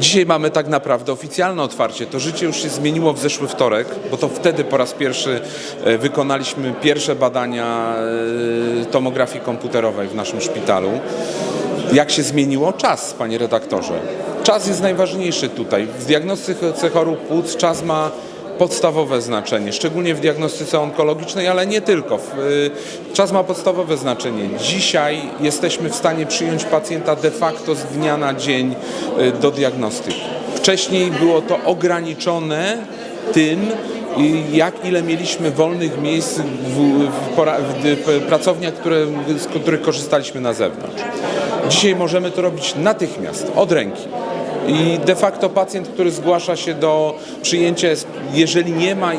Dzisiaj mamy tak naprawdę oficjalne otwarcie. To życie już się zmieniło w zeszły wtorek, bo to wtedy po raz pierwszy e, wykonaliśmy pierwsze badania e, tomografii komputerowej w naszym szpitalu. Jak się zmieniło? Czas, panie redaktorze. Czas jest najważniejszy tutaj. W diagnostyce chorób płuc czas ma podstawowe znaczenie, szczególnie w diagnostyce onkologicznej, ale nie tylko. Y, Czas ma podstawowe znaczenie. Dzisiaj jesteśmy w stanie przyjąć pacjenta de facto z dnia na dzień y, do diagnostyki. Wcześniej było to ograniczone tym, i jak ile mieliśmy wolnych miejsc w, w pracowniach, które, z których korzystaliśmy na zewnątrz. Dzisiaj możemy to robić natychmiast, od ręki. I de facto pacjent, który zgłasza się do przyjęcia, jeżeli nie ma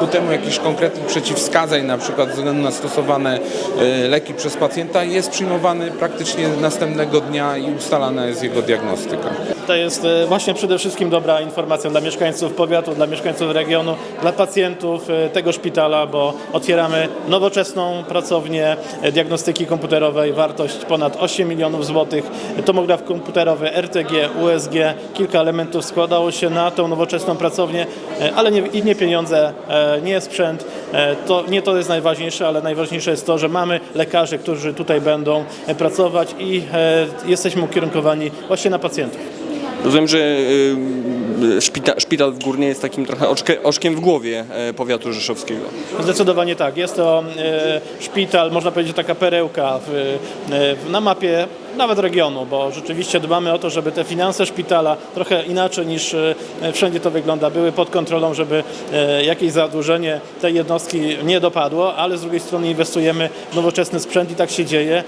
ku temu jakichś konkretnych przeciwwskazań, na przykład ze względu na stosowane e, leki przez pacjenta, jest przyjmowany praktycznie następnego dnia i ustalana jest jego diagnostyka. To jest e, właśnie przede wszystkim dobra informacja dla mieszkańców powiatu, dla mieszkańców regionu, dla pacjentów e, tego szpitala, bo otwieramy nowoczesną pracownię e, diagnostyki komputerowej, wartość ponad 8 milionów złotych, tomograf komputerowy, RTG, USG, kilka elementów składało się na tą nowoczesną pracownię, ale nie, nie pieniądze, nie sprzęt, to nie to jest najważniejsze, ale najważniejsze jest to, że mamy lekarzy, którzy tutaj będą pracować i jesteśmy ukierunkowani właśnie na pacjentów. Rozumiem, że y, szpita, szpital w Górnie jest takim trochę oczke, oczkiem w głowie e, powiatu rzeszowskiego. Zdecydowanie tak. Jest to e, szpital, można powiedzieć, taka perełka w, e, na mapie nawet regionu, bo rzeczywiście dbamy o to, żeby te finanse szpitala trochę inaczej niż e, wszędzie to wygląda, były pod kontrolą, żeby e, jakieś zadłużenie tej jednostki nie dopadło, ale z drugiej strony inwestujemy w nowoczesny sprzęt i tak się dzieje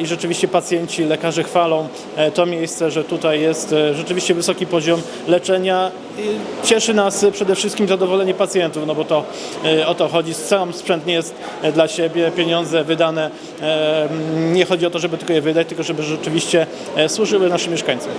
i rzeczywiście pacjenci, lekarze chwalą e, to miejsce, że tutaj jest rzeczywiście wysoki poziom leczenia. Cieszy nas przede wszystkim zadowolenie pacjentów, no bo to o to chodzi. Sam sprzęt nie jest dla siebie, pieniądze wydane, nie chodzi o to, żeby tylko je wydać, tylko żeby rzeczywiście e, służyły naszym mieszkańcom.